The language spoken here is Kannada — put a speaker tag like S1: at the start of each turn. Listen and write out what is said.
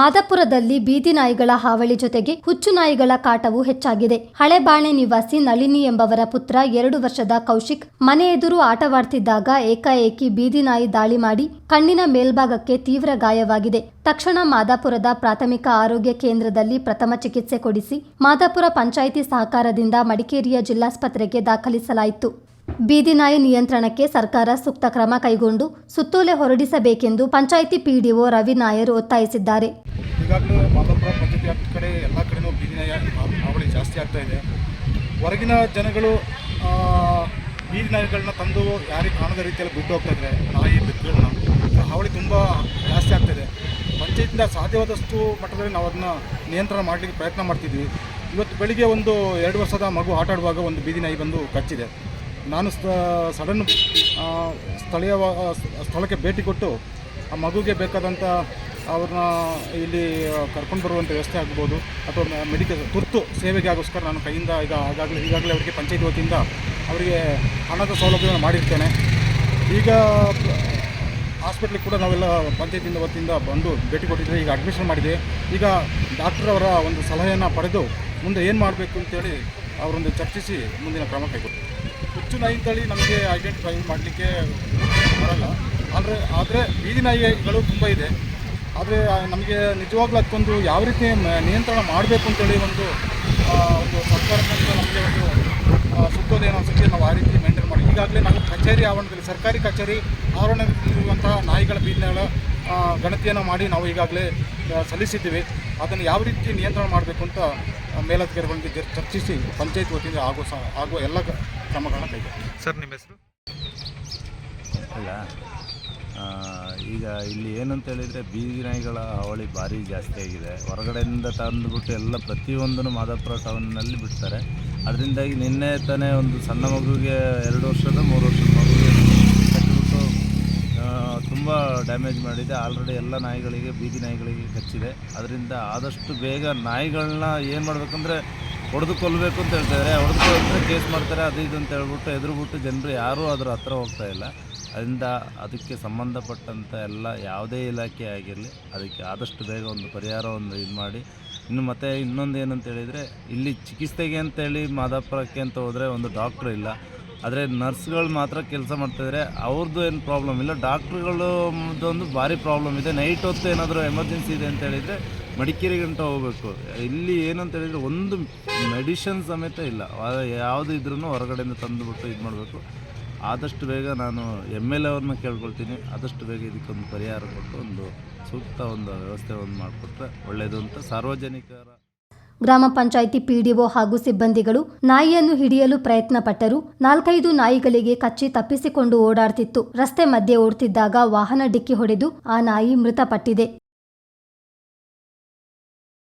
S1: ಮಾದಾಪುರದಲ್ಲಿ ಬೀದಿ ನಾಯಿಗಳ ಹಾವಳಿ ಜೊತೆಗೆ ಹುಚ್ಚು ನಾಯಿಗಳ ಕಾಟವು ಹೆಚ್ಚಾಗಿದೆ. ಹಳೆಬಾಣೆ ನಿವಾಸಿ ನಳಿನಿ ಎಂಬವರ ಪುತ್ರ ಎರಡು ವರ್ಷದ ಕೌಶಿಕ್ ಮನೆ ಎದುರು ಆಟವಾಡ್ತಿದ್ದಾಗ ಏಕಾಏಕಿ ಬೀದಿ ನಾಯಿ ದಾಳಿ ಮಾಡಿ ಕಣ್ಣಿನ ಮೇಲ್ಭಾಗಕ್ಕೆ ತೀವ್ರ ಗಾಯವಾಗಿದೆ. ತಕ್ಷಣ ಮಾದಾಪುರದ ಪ್ರಾಥಮಿಕ ಆರೋಗ್ಯ ಕೇಂದ್ರದಲ್ಲಿ ಪ್ರಥಮ ಚಿಕಿತ್ಸೆ ಕೊಡಿಸಿ ಮಾದಾಪುರ ಪಂಚಾಯಿತಿ ಸಹಕಾರದಿಂದ ಮಡಿಕೇರಿಯ ಜಿಲ್ಲಾಸ್ಪತ್ರೆಗೆ ದಾಖಲಿಸಲಾಯಿತು. ಬೀದಿ ನಾಯಿ ನಿಯಂತ್ರಣಕ್ಕೆ ಸರ್ಕಾರ ಸೂಕ್ತ ಕ್ರಮ ಕೈಗೊಂಡು ಸುತ್ತೋಲೆ ಹೊರಡಿಸಬೇಕೆಂದು ಪಂಚಾಯಿತಿ ಪಿಡಿಒ ರವಿ ನಾಯರ್ ಒತ್ತಾಯಿಸಿದ್ದಾರೆ.
S2: ಈಗಾಗಲೇ ಮಾದಾಪುರ ಪಂಚಾಯತಿ ವ್ಯಾಪ್ತಿ ಕಡೆ ಎಲ್ಲ ಕಡೆನೂ ಬೀದಿನ ಹಾವಳಿ ಜಾಸ್ತಿ ಆಗ್ತಾ ಇದೆ. ಹೊರಗಿನ ಜನಗಳು ಬೀದಿ ನಾಯಿಗಳನ್ನ ತಂದು ಯಾರಿಗೆ ಕಾಣದ ರೀತಿಯಲ್ಲಿ ಬಿಟ್ಟು ಹೋಗ್ತಾ ನಾಯಿ, ಬೆಕ್ಕುಗಳನ್ನ. ಹಾವಳಿ ತುಂಬ ಜಾಸ್ತಿ ಆಗ್ತಾಯಿದೆ ಪಂಚಾಯತಿಂದ ಸಾಧ್ಯವಾದಷ್ಟು ಮಟ್ಟದಲ್ಲಿ ನಾವು ಅದನ್ನ ನಿಯಂತ್ರಣ ಮಾಡಲಿಕ್ಕೆ ಪ್ರಯತ್ನ ಮಾಡ್ತಿದ್ವಿ. ಇವತ್ತು ಬೆಳಿಗ್ಗೆ ಒಂದು ಎರಡು ವರ್ಷದ ಮಗು ಆಟ ಆಡುವಾಗ ಒಂದು ಬೀದಿ ನಾಯಿ ಬಂದು ಕಚ್ಚಿದೆ. ನಾನು ಸಡನ್ ಸ್ಥಳೀಯ ಸ್ಥಳಕ್ಕೆ ಭೇಟಿ ಕೊಟ್ಟು ಆ ಮಗುಗೆ ಬೇಕಾದಂಥ ಅವ್ರನ್ನ ಇಲ್ಲಿ ಕರ್ಕೊಂಡು ಬರುವಂಥ ವ್ಯವಸ್ಥೆ ಆಗ್ಬೋದು. ಅಥವಾ ಮೆಡಿಕಲ್ ತುರ್ತು ಸೇವೆಗೆ ಆಗೋಸ್ಕರ ನಾನು ಕೈಯಿಂದ ಈಗ ಆಗಾಗಲೇ ಈಗಾಗಲೇ ಅವರಿಗೆ ಪಂಚಾಯತ್ ವತಿಯಿಂದ ಅವರಿಗೆ ಹಣದ ಸೌಲಭ್ಯವನ್ನು ಮಾಡಿರ್ತೇನೆ. ಈಗ ಹಾಸ್ಪಿಟ್ಲಿಗೆ ಕೂಡ ನಾವೆಲ್ಲ ಪಂಚಾಯತಿಂದ ವತಿಯಿಂದ ಬಂದು ಭೇಟಿ ಕೊಟ್ಟಿದ್ದೆ ಈಗ ಅಡ್ಮಿಷನ್ ಮಾಡಿದೆ. ಈಗ ಡಾಕ್ಟರ್ ಅವರ ಒಂದು ಸಲಹೆಯನ್ನು ಪಡೆದು ಮುಂದೆ ಏನು ಮಾಡಬೇಕು ಅಂತೇಳಿ ಅವರೊಂದು ಚರ್ಚಿಸಿ ಮುಂದಿನ ಕ್ರಮ ಕೈಗೊಳ್ಳಿ ಹುಚ್ಚು ನಾಯಿ ತಳಿ ನಮಗೆ ಐಡೆಂಟಿಫೈ ಮಾಡಲಿಕ್ಕೆ ಬರಲ್ಲ. ಆದರೆ ಆದರೆ ಬೀದಿ ನಾಯಿಗಳು ತುಂಬ ಇದೆ. ಆದರೆ ನಮಗೆ ನಿಜವಾಗ್ಲೂ ಅದಕ್ಕೊಂದು ಯಾವ ರೀತಿ ನಿಯಂತ್ರಣ ಮಾಡಬೇಕು ಅಂತೇಳಿ ಒಂದು ಆ, ಒಂದು ಸರ್ಕಾರದಿಂದ ನಮಗೆ ಒಂದು ಆ, ಅನಿಸುತ್ತೆ ನಾವು ಆ ರೀತಿ ಮೇಂಟೈನ್ ಮಾಡಿ. ಈಗಾಗಲೇ ನಾವು ಕಚೇರಿ ಆವರಣದಲ್ಲಿ ಸರ್ಕಾರಿ ಕಚೇರಿ ಆವರಣದಲ್ಲಿರುವಂತಹ ನಾಯಿಗಳ ಬೀದಿಗಳ ಗಣತಿಯನ್ನು ಮಾಡಿ ನಾವು ಈಗಾಗಲೇ ಸಲ್ಲಿಸಿದ್ದೀವಿ. ಅದನ್ನು ಯಾವ ರೀತಿ ನಿಯಂತ್ರಣ ಮಾಡಬೇಕು ಅಂತ ಮೇಲಧಿಕಾರಿಗಳೊಂದಿಗೆ ಚರ್ಚಿಸಿ ಪಂಚಾಯತ್ ವತಿಯಿಂದ ಆಗುವ ಸಹ ಆಗುವ ಎಲ್ಲ ಕ್ರಮಗಳನ್ನು ಕೈಗೊಳ್ಳಿ.
S3: ಸರ್ ನಿಮ್ಮ ಹೆಸರು?
S4: ಅಲ್ಲ ಈಗ ಇಲ್ಲಿ ಏನಂತ ಹೇಳಿದರೆ ಬೀದಿ ನಾಯಿಗಳ ಹಾವಳಿ ಭಾರಿ ಜಾಸ್ತಿ ಆಗಿದೆ. ಹೊರಗಡೆಯಿಂದ ತಂದುಬಿಟ್ಟು ಎಲ್ಲ ಪ್ರತಿಯೊಂದನ್ನು ಮಾದಾಪುರ ಟೌನ್ನಲ್ಲಿ ಬಿಡ್ತಾರೆ. ಅದರಿಂದಾಗಿ ನಿನ್ನೆ ತಾನೇ ಒಂದು ಸಣ್ಣ ಮಗುವಿಗೆ ಎರಡು ವರ್ಷದ, ಮೂರು ವರ್ಷದ ಮಗುವಿಗೆ ಕಟ್ಟಿಬಿಟ್ಟು ತುಂಬ ಡ್ಯಾಮೇಜ್ ಮಾಡಿದೆ. ಆಲ್ರೆಡಿ ಎಲ್ಲ ನಾಯಿಗಳಿಗೆ, ಬೀದಿ ನಾಯಿಗಳಿಗೆ ಕಚ್ಚಿದೆ. ಅದರಿಂದ ಆದಷ್ಟು ಬೇಗ ನಾಯಿಗಳನ್ನ ಏನು ಮಾಡಬೇಕಂದ್ರೆ ಹೊಡೆದು ಕೊಲ್ಲಬೇಕು ಅಂತ ಹೇಳ್ತಾರೆ ಹೊಡೆದು ಕೇಸ್ ಮಾಡ್ತಾರೆ, ಅದು ಇದು ಅಂತ ಹೇಳ್ಬಿಟ್ಟು ಎದುರುಬಿಟ್ಟು ಜನರು ಯಾರೂ ಅದರ ಹತ್ರ ಹೋಗ್ತಾ ಇಲ್ಲ. ಅದರಿಂದ ಅದಕ್ಕೆ ಸಂಬಂಧಪಟ್ಟಂಥ ಎಲ್ಲ ಯಾವುದೇ ಇಲಾಖೆ ಆಗಿರಲಿ, ಅದಕ್ಕೆ ಆದಷ್ಟು ಬೇಗ ಒಂದು ಪರಿಹಾರವನ್ನು ಇದು ಮಾಡಿ. ಇನ್ನು ಮತ್ತು ಇನ್ನೊಂದು ಏನಂತ ಹೇಳಿದರೆ, ಇಲ್ಲಿ ಚಿಕಿತ್ಸೆಗೆ ಅಂತೇಳಿ ಮಾದಾಪುರಕ್ಕೆ ಅಂತ ಹೋದರೆ ಒಂದು ಡಾಕ್ಟ್ರ್ ಇಲ್ಲ. ಆದರೆ ನರ್ಸ್ಗಳು ಮಾತ್ರ ಕೆಲಸ ಮಾಡ್ತಾಯಿದ್ರೆ ಅವ್ರದ್ದು ಏನು ಪ್ರಾಬ್ಲಮ್ ಇಲ್ಲ. ಡಾಕ್ಟ್ರುಗಳದೊಂದು ಭಾರಿ ಪ್ರಾಬ್ಲಮ್ ಇದೆ. ನೈಟ್ ಹೊತ್ತು ಏನಾದರೂ ಎಮರ್ಜೆನ್ಸಿ ಇದೆ ಅಂತ ಹೇಳಿದರೆ ಮಡಿಕೇರಿ ಗಂಟ ಹೋಗಬೇಕು. ಇಲ್ಲಿ ಏನಂತ ಹೇಳಿದರೆ ಒಂದು ಮೆಡಿಷನ್ ಸಮೇತ ಇಲ್ಲ. ಯಾವುದು ಇದ್ರೂ ಹೊರಗಡೆಯಿಂದ ತಂದುಬಿಟ್ಟು ಇದು ಮಾಡಬೇಕು ಆದಷ್ಟು ಬೇಗ ನಾನು ಎಂ ಎಲ್ ಎವ್ರನ್ನ ಕೇಳ್ಕೊಳ್ತೀನಿ. ಆದಷ್ಟು ಬೇಗ ಇದಕ್ಕೊಂದು ಪರಿಹಾರ ಕೊಟ್ಟು ಒಂದು ಸೂಕ್ತ ಒಂದು ವ್ಯವಸ್ಥೆ ಒಂದು ಮಾಡಿಕೊಟ್ರೆ ಒಳ್ಳೆಯದು ಅಂತ ಸಾರ್ವಜನಿಕರ
S1: ಗ್ರಾಮ ಪಂಚಾಯಿತಿ ಪಿಡಿಒ ಹಾಗೂ ಸಿಬ್ಬಂದಿಗಳು ನಾಯಿಯನ್ನು ಹಿಡಿಯಲು ಪ್ರಯತ್ನ ಪಟ್ಟರು ನಾಲ್ಕೈದು ನಾಯಿಗಳಿಗೆ ಕಚ್ಚಿ ತಪ್ಪಿಸಿಕೊಂಡು ಓಡಾಡ್ತಿತ್ತು. ರಸ್ತೆ ಮಧ್ಯೆ ಓಡ್ತಿದ್ದಾಗ ವಾಹನ ಡಿಕ್ಕಿ ಹೊಡೆದು ಆ ನಾಯಿ ಮೃತಪಟ್ಟಿದೆ.